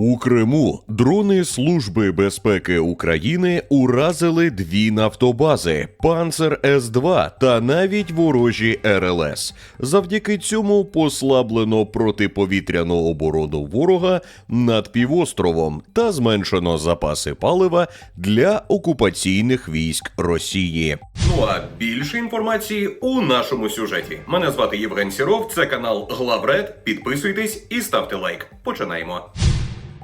У Криму дрони Служби безпеки України уразили дві нафтобази Панцер С-2 та навіть ворожі РЛС. Завдяки цьому послаблено протиповітряну оборону ворога над півостровом та зменшено запаси палива для окупаційних військ Росії. Ну а більше інформації у нашому сюжеті. Мене звати Євген Сіров, це канал Главред. Підписуйтесь і ставте лайк. Починаємо.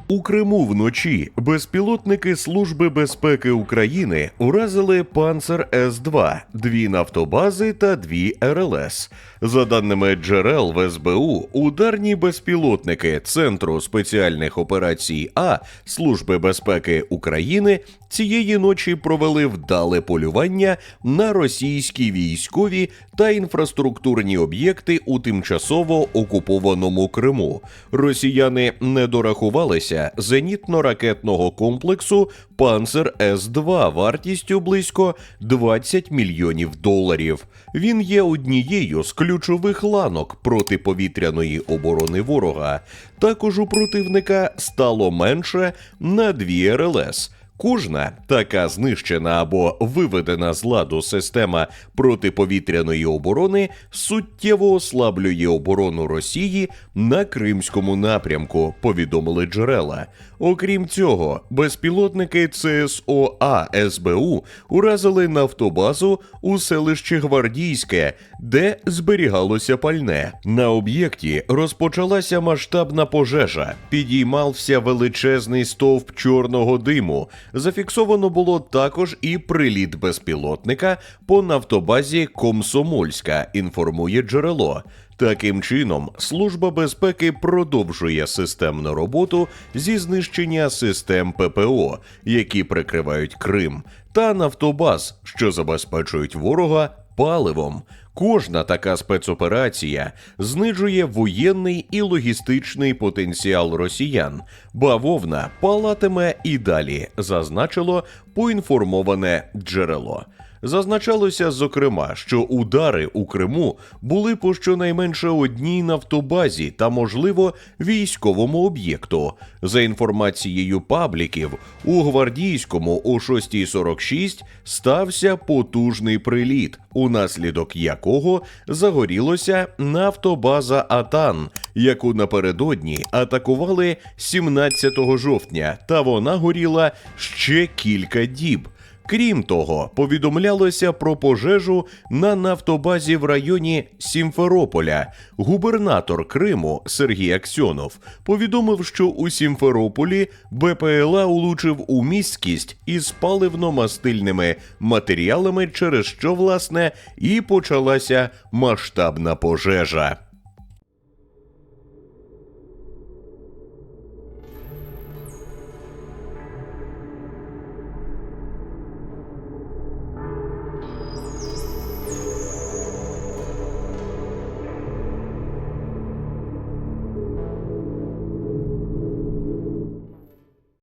У Криму вночі безпілотники Служби безпеки України уразили Панцер С-2, дві нафтобази та дві РЛС. За даними джерел в СБУ, ударні безпілотники Центру спеціальних операцій А Служби безпеки України цієї ночі провели вдале полювання на російські військові та інфраструктурні об'єкти у тимчасово окупованому Криму. Росіяни не дорахувалися зенітно-ракетного комплексу Панцер С-2 вартістю близько 20 мільйонів доларів. Він є однією з ключових ланок протиповітряної оборони ворога. Також у противника стало менше на дві РЛС. Кожна така знищена або виведена з ладу система протиповітряної оборони суттєво ослаблює оборону Росії на Кримському напрямку, повідомили джерела. Окрім цього, безпілотники ЦСОА СБУ уразили нафтобазу у селищі Гвардійське, де зберігалося пальне. На об'єкті розпочалася масштабна пожежа. Підіймався величезний стовп чорного диму. Зафіксовано було також і приліт безпілотника по нафтобазі Комсомольська, інформує джерело. Таким чином, Служба безпеки продовжує системну роботу зі знищення систем ППО, які прикривають Крим, та нафтобаз, що забезпечують ворога паливом. Кожна така спецоперація знижує воєнний і логістичний потенціал росіян. Бавовна палатиме і далі, зазначило поінформоване джерело. Зазначалося, зокрема, що удари у Криму були по щонайменше одній нафтобазі та, можливо, військовому об'єкту. За інформацією пабліків, у гвардійському о 6.46 стався потужний приліт, унаслідок якого загорілося нафтобаза Атан, яку напередодні атакували 17 жовтня, та вона горіла ще кілька діб. Крім того, повідомлялося про пожежу на нафтобазі в районі Сімферополя. Губернатор Криму Сергій Аксьонов повідомив, що у Сімферополі БПЛА улучив у міськість із паливно-мастильними матеріалами, через що власне і почалася масштабна пожежа.